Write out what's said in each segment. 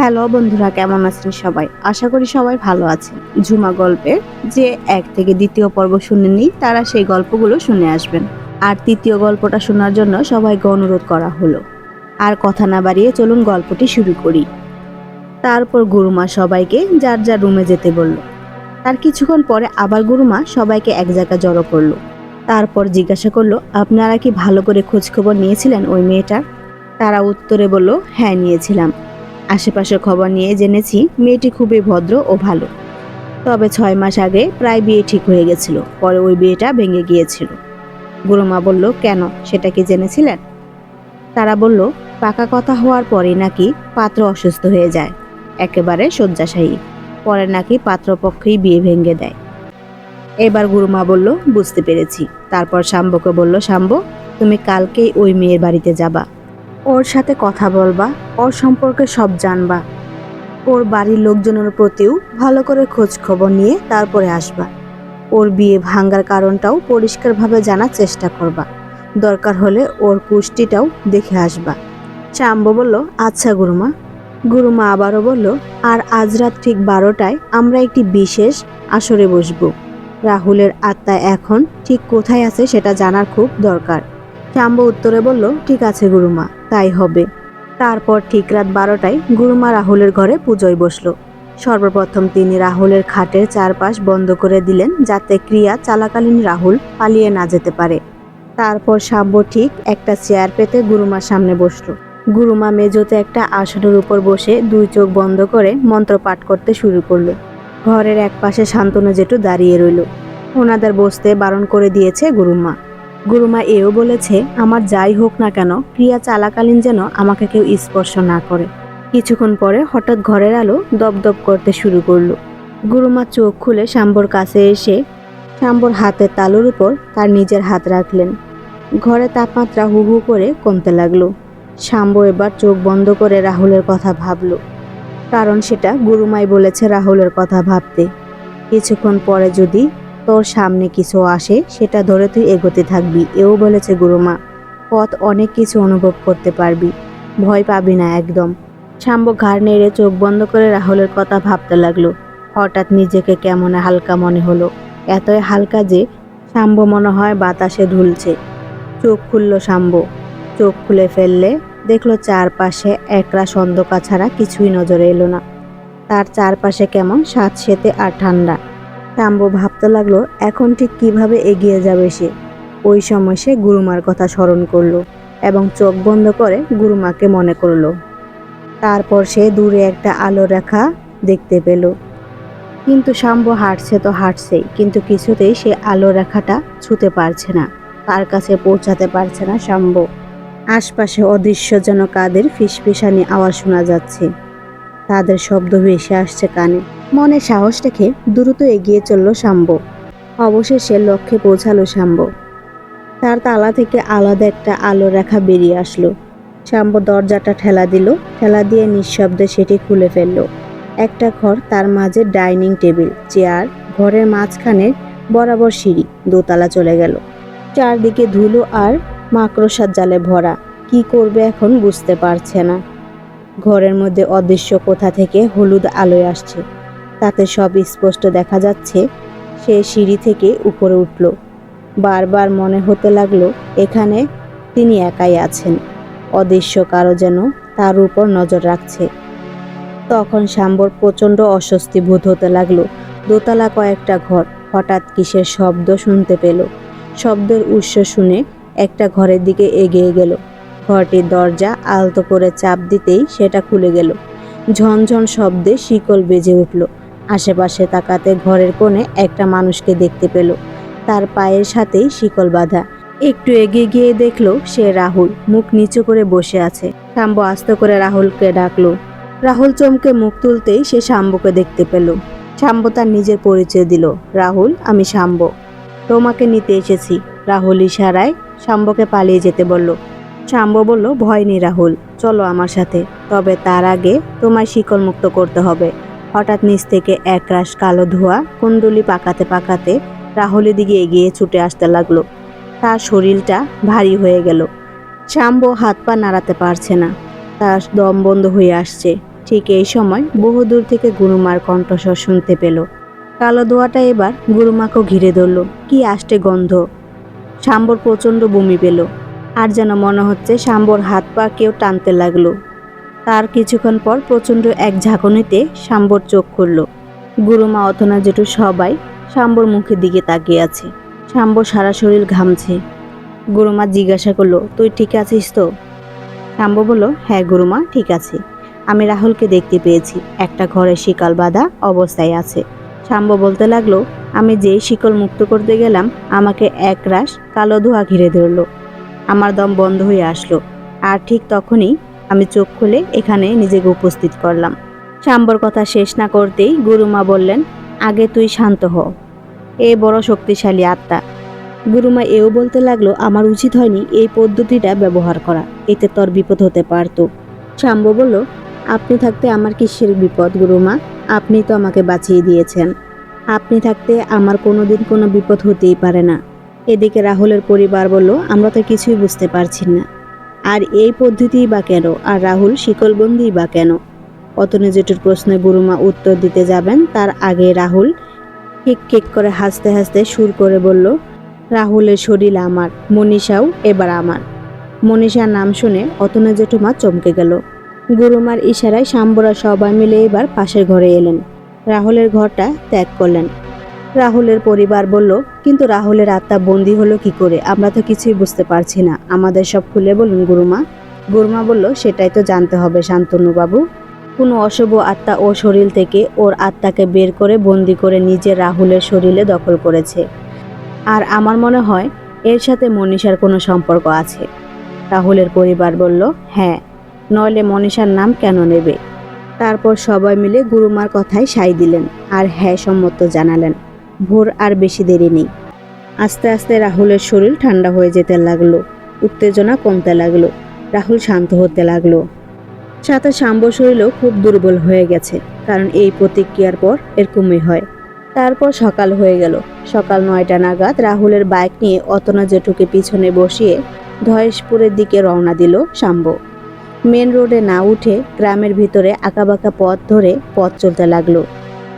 Hello বন্ধুরা, কেমন আছেন সবাই? আশা করি সবাই ভালো আছেন। ঝুমা গল্পের যে এক থেকে দ্বিতীয় পর্ব শুনেননি তারা সেই গল্পগুলো শুনে আসবেন। আর তৃতীয় গল্পটা শোনার জন্য সবাইকে অনুরোধ করা হলো। আর কথা না বাড়িয়ে চলুন গল্পটি শুরু করি। তারপর গুরুমা সবাইকে যার যার রুমে যেতে বলল। তার কিছুক্ষণ পরে আবার গুরুমা সবাইকে এক জায়গায় জড়ো করল। তারপর জিজ্ঞাসা করল, আপনারা কি ভালো করে খোঁজখবর নিয়েছিলেন ওই মেয়েটার? তারা উত্তরে বলল হ্যাঁ নিয়েছিলাম। আশেপাশের খবর নিয়ে জেনেছি মেয়েটি খুবই ভদ্র ও ভালো। তবে ছয় মাস আগে প্রায় বিয়ে ঠিক হয়ে গেছিল, পরে ওই বিয়েটা ভেঙে গিয়েছিল। গুরুমা বলল, কেন? সেটা কি জেনেছিলেন? তারা বলল, পাকা কথা হওয়ার পরে নাকি পাত্র অসুস্থ হয়ে যায়, একেবারে শয্যাশায়ী। পরে নাকি পাত্রপক্ষই বিয়ে ভেঙে দেয়। এবার গুরুমা বলল, বুঝতে পেরেছি। তারপর শাম্বকে বলল, শাম্ব, তুমি কালকেই ওই মেয়ের বাড়িতে যাবা। ওর সাথে কথা বলবা, ওর সম্পর্কে সব জানবা। ওর বাড়ির লোকজনের প্রতিও ভালো করে খোঁজ খবর নিয়ে তারপরে আসবা। ওর বিয়ে ভাঙ্গার কারণটাও পরিষ্কারভাবে জানার চেষ্টা করবা। দরকার হলে ওর কুষ্টিটাও দেখে আসবা। চাম্ব বলল আচ্ছা গুরুমা। গুরুমা আবারও বলল, আর আজ রাত ঠিক বারোটায় আমরা একটি বিশেষ আসরে বসবো। রাহুলের আত্মা এখন ঠিক কোথায় আছে সেটা জানার খুব দরকার। চাম্ব উত্তরে বলল, ঠিক আছে গুরুমা, তাই হবে। তারপর ঠিক রাত বারোটায় গুরুমা রাহুলের ঘরে পুজোয় বসল। সর্বপ্রথম তিনি রাহুলের খাটের চারপাশ বন্ধ করে দিলেন যাতে ক্রিয়া চালাকালীন রাহুল পালিয়ে না যেতে পারে। তারপর শাম্ব ঠিক একটা চেয়ার পেতে গুরুমার সামনে বসল। গুরুমা মেজোতে একটা আসনের উপর বসে দুই চোখ বন্ধ করে মন্ত্র পাঠ করতে শুরু করল। ঘরের এক পাশে শান্তনু জেঠু দাঁড়িয়ে রইল। ওনাদের বসতে বারণ করে দিয়েছে গুরুমা। গুরুমা এও বলেছে, আমার যাই হোক না কেন ক্রিয়া চালাকালীন যেন আমাকে কেউ স্পর্শ না করে। কিছুক্ষণ পরে হঠাৎ ঘরের আলো দপদপ করতে শুরু করল। গুরুমা চোখ খুলে শাম্বর কাছে এসে শাম্বর হাতের তালুর উপর তার নিজের হাত রাখলেন। ঘরে তাপমাত্রা হু হু করে কমতে লাগল। শাম্ব এবার চোখ বন্ধ করে রাহুলের কথা ভাবল। কারণ সেটা গুরুমাই বলেছে রাহুলের কথা ভাবতে। কিছুক্ষণ পরে যদি তোর সামনে কিছু আসে, সেটা ধরে তুই এগোতে থাকবি। এও বলেছে, গুরুমা, পথ অনেক কিছু অনুভব করতে পারবি। ভয় পাবি না একদম। শাম্ব ঘাড় নেড়ে চোখ বন্ধ করে রাহুলের কথা ভাবতে লাগল। হঠাৎ নিজেকে কেমন হালকা মনে হলো। এতই হালকা যে শাম্ব মনে হয় বাতাসে ধুলছে। চোখ খুলল শাম্ব। চোখ খুলে ফেললে দেখল চারপাশে একরা অন্ধকার ছাড়া কিছুই নজরে এলো না। তার চারপাশে কেমন স্বাদ সেতে আর ঠান্ডা। শাম্ব ভাবতে লাগল, এখন ঠিক কীভাবে এগিয়ে যাবে সে? ওই সময় সে গুরুমার কথা স্মরণ করল এবং চোখ বন্ধ করে গুরুমাকে মনে করল। তারপর সে দূরে একটা আলো রেখা দেখতে পেল। কিন্তু শাম্ব হাঁটছে তো হাঁটছেই, কিন্তু কিছুতেই সে আলো রেখাটা ছুতে পারছে না। তার কাছে পৌঁছাতে পারছে না শাম্ব আশপাশে অদৃশ্য যেন কাদের ফিসফিসানি আওয়াজ শোনা যাচ্ছে। তাদের শব্দ ভেসে আসছে কানে। মনে সাহস রেখে দ্রুত এগিয়ে চলল শাম্ব অবশেষে লক্ষ্যে পৌঁছালো শাম্ব তার তালা থেকে আলাদা একটা আলো রেখা বেরিয়ে আসলো। শাম্ব দরজাটা ঠেলা দিল, ঠেলা দিয়ে নিঃশব্দে সেটি খুলে ফেলল। একটা ঘর তার মাঝে ডাইনিং টেবিল, চেয়ার, ঘরের মাঝখানে বরাবর সিঁড়ি, দোতলা চলে গেল। চারদিকে ধুলো আর মাকড়সার জালে ভরা, কি করবে এখন বুঝতে পারছে না। ঘরের মধ্যে অদৃশ্য কোথা থেকে হলুদ আলোয় আসছে। তাতে সব স্পষ্ট দেখা যাচ্ছে। সে সিঁড়ি থেকে উপরে উঠল। বারবার মনে হতে লাগল, এখানে তিনি একাই আছেন। অদৃশ্য কারও যেন তার উপর নজর রাখছে। তখন শাম্বর প্রচণ্ড অস্বস্তি বোধ হতে লাগল। দোতলা কয়েকটা ঘর হঠাৎ কিসের শব্দ শুনতে পেল। শব্দের উৎস শুনে একটা ঘরের দিকে এগিয়ে গেল। ঘরটির দরজা আলতো করে চাপ দিতেই সেটা খুলে গেল। ঝনঝন শব্দে শিকল বেজে উঠল। আশেপাশে তাকাতে ঘরের কোণে একটা মানুষকে দেখতে পেল। তার পায়ের সাথেই শিকল বাঁধা। একটু এগিয়ে গিয়ে দেখল সে রাহুল, মুখ নিচু করে বসে আছে। শাম্ব আস্ত করে রাহুলকে ডাকলো। রাহুল চমকে মুখ তুলতেই সে শাম্বকে দেখতে পেল। শাম্ব তার নিজের পরিচয় দিল। রাহুল, আমি শাম্ব। তোমাকে নিতে এসেছি। রাহুল ইশারায় শাম্বকে পালিয়ে যেতে বলল। শাম্ব বলল, ভয় নেই রাহুল, চলো আমার সাথে। তবে তার আগে তোমায় শিকল মুক্ত করতে হবে। হঠাৎ নিচ থেকে একরাশ কালো ধোঁয়া কুণ্ডলি পাকাতে পাকাতে রাহুলের দিকে এগিয়ে ছুটে আসতে লাগল। তার শরীরটা ভারী হয়ে গেল। শাম্ব হাত পা নাড়াতে পারছে না। তার দম বন্ধ হয়ে আসছে। ঠিক এই সময় বহুদূর থেকে গুরুমার কণ্ঠস্বর শুনতে পেল। কালো দোয়াটা এবার গুরুমাকেও ঘিরে ধরল। কি আষ্টে গন্ধ? শাম্বর প্রচণ্ড বমি পেল। আর যেন মনে হচ্ছে শাম্বর হাত পা কেউ টানতে লাগল। তার কিছুক্ষণ পর প্রচণ্ড এক ঝাঁকুনিতে শাম্বর চোখ খুলল। গুরুমা, অথনা জেঠু সবাই শাম্বর মুখের দিকে তাকিয়ে আছে। শাম্বর সারা শরীর ঘামছে। গুরুমা জিজ্ঞাসা করল, তুই ঠিক আছিস তো? শাম্ব বলল হ্যাঁ গুরুমা, ঠিক আছে। আমি রাহুলকে দেখতে পেয়েছি। একটা ঘরে শিকল বাঁধা অবস্থায় আছে। শাম্ব বলতে লাগল, আমি যেই শিকল মুক্ত করতে গেলাম, আমাকে এক রাশ কালো ধোঁয়া ঘিরে ধরলো। আমার দম বন্ধ হয়ে আসলো। আর ঠিক তখনই আমি চোখ খুলে এখানে নিজেকে উপস্থিত করলাম। শাম্বর কথা শেষ না করতেই গুরুমা বললেন, আগে তুই শান্ত হ। এ বড় শক্তিশালী আত্মা গুরুমা এও বলতে লাগল, আমার উচিত হয়নি এই পদ্ধতিটা ব্যবহার করা। এতে তোর বিপদ হতে পারতো শাম্ব বলল, আপনি থাকতে আমার কিসের বিপদ গুরুমা? আপনি তো আমাকে বাঁচিয়ে দিয়েছেন। আপনি থাকতে আমার কোনোদিন কোনো বিপদ হতেই পারে না এদিকে রাহুলের পরিবার বলল, আমরা তো কিছুই বুঝতে পারছি না। আর এই পদ্ধতিই বা কেন? আর রাহুল শিকলবন্দিই বা কেন? অতনে জেঠুর প্রশ্নে গুরুমা উত্তর দিতে যাবেন, তার আগে রাহুল ঠিক কেক করে হাসতে হাসতে সুর করে বলল, রাহুলের শরীর আমার, মনীষাও এবার আমার। মনীষার নাম শুনে অতনে জেঠুমা চমকে গেল। গুরুমার ইশারায় শাম্বরা সবাই মিলে এবার পাশের ঘরে এলেন। রাহুলের ঘরটা ত্যাগ করলেন। রাহুলের পরিবার বলল, কিন্তু রাহুলের আত্মা বন্দি হলো কি করে? আমরা তো কিছুই বুঝতে পারছি না। আমাদের সব খুলে বলুন, গুরুমা। গুরুমা বলল, সেটাই তো জানতে হবে, শান্তনুবাবু। কোনো অশুভ আত্মা ও শরীর থেকে ওর আত্মাকে বের করে বন্দি করে নিজে রাহুলের শরীরে দখল করেছে। আর আমার মনে হয়, এর সাথে মনীষার কোনো সম্পর্ক আছে। রাহুলের পরিবার বলল হ্যাঁ নইলে মনীষার নাম কেন নেবে? তারপর সবাই মিলে গুরুমার কথায় সাই দিলেন আর হ্যাঁ সম্মত জানালেন। ভোর আর বেশি দেরি নেই। আস্তে আস্তে রাহুলের শরীর ঠান্ডা হয়ে যেতে লাগল, উত্তেজনা কমতে লাগল, রাহুল শান্ত হতে লাগল। সাথে শাম্ব শরীরও খুব দুর্বল হয়ে গেছে, কারণ এই প্রতিক্রিয়ার পর এরকমই হয়। তারপর সকাল হয়ে গেল। সকাল নয়টা নাগাদ রাহুলের বাইক নিয়ে অতনা জেঠুকে পিছনে বসিয়ে ধয়েশপুরের দিকে রওনা দিল শাম্ব। মেন রোডে না উঠে গ্রামের ভিতরে আঁকাবাঁকা পথ ধরে পথ চলতে লাগল।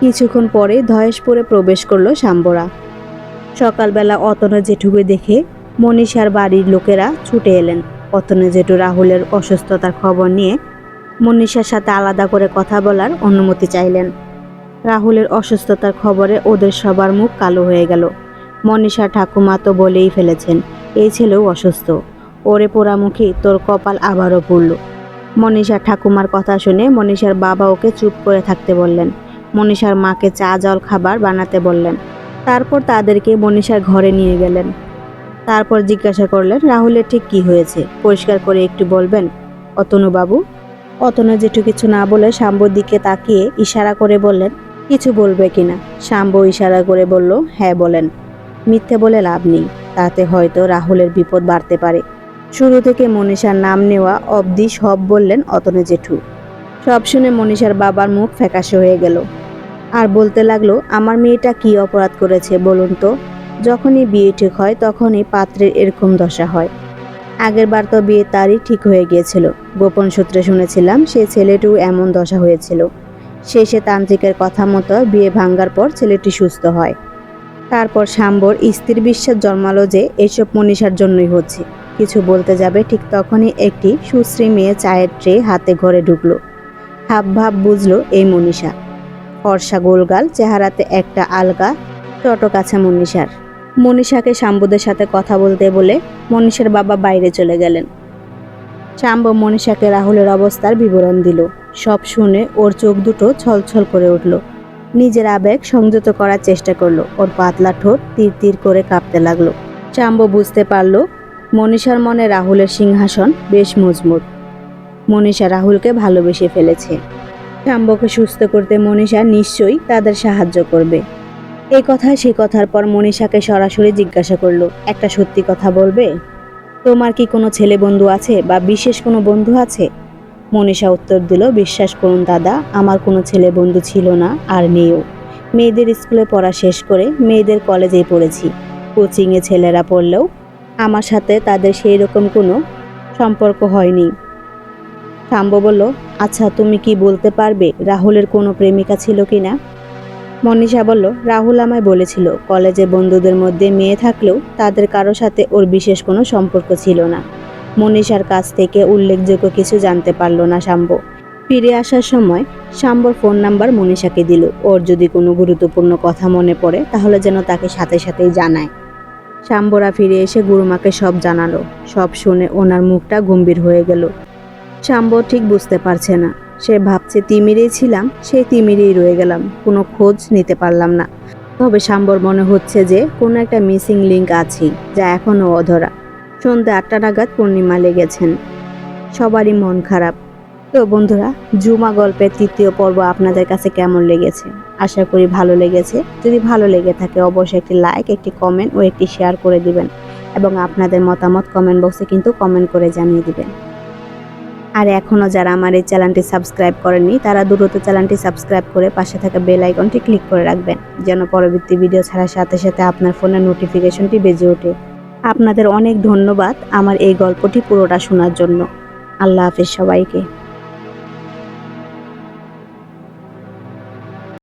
কিছুক্ষণ পরে ধয়েশপুরে প্রবেশ করল শাম্বরা সকালবেলা অতনা জেঠুকে দেখে মনীষার বাড়ির লোকেরা ছুটে এলেন। অতনা জেঠু রাহুলের অসুস্থতার খবর নিয়ে মনীষার সাথে আলাদা করে কথা বলার অনুমতি চাইলেন। রাহুলের অসুস্থতার খবরে ওদের সবার মুখ কালো হয়ে গেল। মনীষা ঠাকুমা তো বলেই ফেলেছেন, এই ছেলেও অসুস্থ। ওরে পোড়া পোড়ামুখী তোর কপাল আবারও পড়ল। মনীষা ঠাকুমার কথা শুনে মনীষার বাবা ওকে চুপ করে থাকতে বললেন। মনীষার মাকে চা, জল, খাবার বানাতে বললেন। তারপর তাদেরকে মনীষার ঘরে নিয়ে গেলেন। তারপর জিজ্ঞাসা করলেন, রাহুলের ঠিক কি হয়েছে? পরিষ্কার করে একটু বলবেন? অতনুবাবু, অতনু জেঠু কিছু না বলে শাম্বর দিকে তাকিয়ে ইশারা করে বললেন, কিছু বলবে কিনা শাম্বু ইশারা করে বলল হ্যাঁ বলেন। মিথ্যে বলে লাভ নেই। তাতে হয়তো রাহুলের বিপদ বাড়তে পারে। শুরু থেকে মনীষার নাম নেওয়া অবধি সব বললেন অতনু জেঠু। সব শুনে মনীষার বাবার মুখ ফ্যাকাশে হয়ে গেল। আর বলতে লাগল, আমার মেয়েটা কি অপরাধ করেছে বলুন তো? যখনই বিয়ে ঠিক হয়, তখনই পাত্রের এরকম দশা হয়। আগের বার তো বিয়ে তারই ঠিক হয়ে গিয়েছিল। গোপন সূত্রে শুনেছিলাম, সে ছেলেটিও এমন দশা হয়েছিল। শেষে তান্ত্রিকের কথা মতো বিয়ে ভাঙ্গার পর ছেলেটি সুস্থ হয়। তারপর শাম্বর স্ত্রীর বিশ্বাস জন্মালো যে, এসব মনীষার জন্যই হচ্ছে। কিছু বলতে যাবে, ঠিক তখনই একটি সুশ্রী মেয়ে চায়ের ট্রে হাতে ঘরে ঢুকলো। হাব ভাব বুঝলো, এই মনীষা ফর্সা গোলগাল চেহারাতে একটা আলগা চটক আছে মনীষার। মনীষাকে শাম্বুদের সাথে কথা বলতে বলে মনীষার বাবা বাইরে চলে গেলেন। শাম্ব মনীষাকে রাহুলের অবস্থার বিবরণ দিল। সব শুনে ওর চোখ দুটো ছলছল করে উঠল। নিজের আবেগ সংযত করার চেষ্টা করল। ওর পাতলা ঠোঁট তীর তীর করে কাঁপতে লাগল। শাম্ব বুঝতে পারল, মনীষার মনে রাহুলের সিংহাসন বেশ মজবুত। মনীষা রাহুলকে ভালোবেসে ফেলেছে। শাম্বকে সুস্থ করতে মনীষা নিশ্চয়ই তাদের সাহায্য করবে। এই কথা, সে কথার পর মনীষাকে সরাসরি জিজ্ঞাসা করল, একটা সত্যি কথা বলবে? তোমার কি কোনো ছেলে বন্ধু আছে বা বিশেষ কোনো বন্ধু আছে? মনীষা উত্তর দিল, বিশ্বাস করুন দাদা, আমার কোনো ছেলে বন্ধু ছিল না আর নেও মেয়েদের স্কুলে পড়া শেষ করে মেয়েদের কলেজেই পড়েছি। কোচিংয়ে ছেলেরা পড়লেও আমার সাথে তাদের সেই রকম কোনো সম্পর্ক হয়নি। শাম্ব বলল আচ্ছা তুমি কি বলতে পারবে রাহুলের কোনো প্রেমিকা ছিল কি না? মনীষা বলল, রাহুল আমায় বলেছিল, কলেজে বন্ধুদের মধ্যে মেয়ে থাকলেও তাদের কারও সাথে ওর বিশেষ কোনো সম্পর্ক ছিল না। মনীষার কাছ থেকে উল্লেখযোগ্য কিছু জানতে পারল না শাম্ব ফিরে আসার সময় শাম্বর ফোন নাম্বার মনীষাকে দিল, ওর যদি কোনো গুরুত্বপূর্ণ কথা মনে পড়ে, তাহলে যেন তাকে সাথে সাথেই জানায়। শাম্বরা ফিরে এসে গুরুমাকে সব জানালো। সব শুনে ওনার মুখটা গম্ভীর হয়ে গেল। শাম্ব ঠিক বুঝতে পারছে না। সে ভাবছে তিমিরেই ছিলাম, সেই তিমিরেই রয়ে গেলাম, কোনো খোঁজ নিতে পারলাম না। তবে শাম্বর মনে হচ্ছে যে কোনো একটা মিসিং লিঙ্ক আছেই, যা এখনও অধরা। সন্ধ্যা আটটা নাগাদ পূর্ণিমা লেগেছেন। সবারই মন খারাপ। তো বন্ধুরা, জুমা গল্পের তৃতীয় পর্ব আপনাদের কাছে কেমন লেগেছে? আশা করি ভালো লেগেছে। যদি ভালো লেগে থাকে, অবশ্যই একটি লাইক একটি কমেন্ট ও একটি শেয়ার করে দিবেন। এবং আপনাদের মতামত কমেন্ট বক্সে কিন্তু কমেন্ট করে জানিয়ে দিবেন। আর এখনও যারা আমার এই চ্যানেলটি সাবস্ক্রাইব করেননি, তারা দ্রুত চ্যানেলটি সাবস্ক্রাইব করে পাশে থাকা বেল আইকনটি ক্লিক করে রাখবেন, যেন পরবর্তী ভিডিও ছাড়ার সাথে সাথে আপনার ফোনের নোটিফিকেশনটি বেজে ওঠে। আপনাদের অনেক ধন্যবাদ আমার এই গল্পটি পুরোটা শোনার জন্য। আল্লাহ হাফেজ সবাইকে।